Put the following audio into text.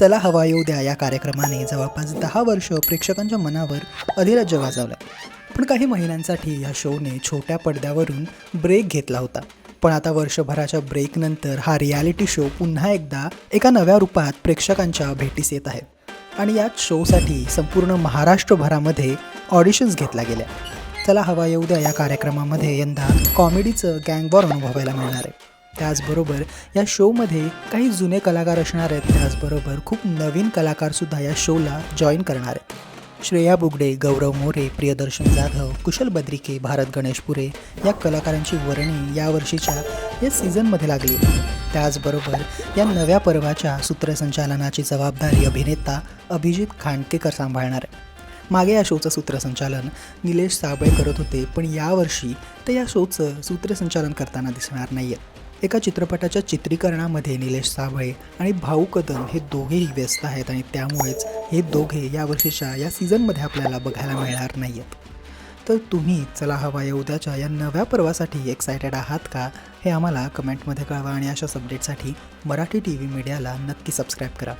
चला हवा येऊ द्या या कार्यक्रमाने. जवळपास दहा वर्ष प्रेक्षकांच्या मनावर अधिराज्य गाजवलं पण काही महिन्यांसाठी या शोने छोट्या पडद्यावरून ब्रेक घेतला होता. पण आता वर्षभराच्या ब्रेकनंतर हा रियालिटी शो पुन्हा एकदा एका नव्या रूपात प्रेक्षकांच्या भेटीस येत आहे. आणि याच शोसाठी संपूर्ण महाराष्ट्रभरामध्ये ऑडिशन्स घेतल्या गेल्या. चला हवा येऊ द्या या कार्यक्रमामध्ये यंदा कॉमेडीचं गँगवॉर अनुभवायला मिळणार आहे. त्याचबरोबर या शोमध्ये काही जुने कलाकार असणार आहेत. त्याचबरोबर खूप नवीन कलाकारसुद्धा या शोला जॉईन करणार आहेत. श्रेया बुगडे गौरव मोरे प्रियदर्शन जाधव कुशल बद्रिके भारत गणेशपुरे या कलाकारांची वर्णी यावर्षीच्या या सीझनमध्ये लागली. त्याचबरोबर या नव्या पर्वाच्या सूत्रसंचालनाची जबाबदारी अभिनेता अभिजित खांडकेकर सांभाळणार आहे मागे या शोचं सूत्रसंचालन निलेश साबळे करत होते पण यावर्षी ते या शोचं सूत्रसंचालन करताना दिसणार नाही आहेत एका चित्रपटाच्या चित्रीकरणामध्ये निलेश साबळे आणि भाऊ कदम हे दोघेही व्यस्त आहेत आणि त्यामुळेच हे दोघे या वर्षीच्या या सीझनमध्ये आपल्याला बघायला मिळणार नाही आहेत तर तुम्ही चला हवा या उद्याच्या या नव्या पर्वासाठी एक्सायटेड आहात का? हे आम्हाला कमेंटमध्ये कळवा आणि अशा अपडेटसाठी मराठी टी व्ही मीडियाला नक्की सबस्क्राईब करा.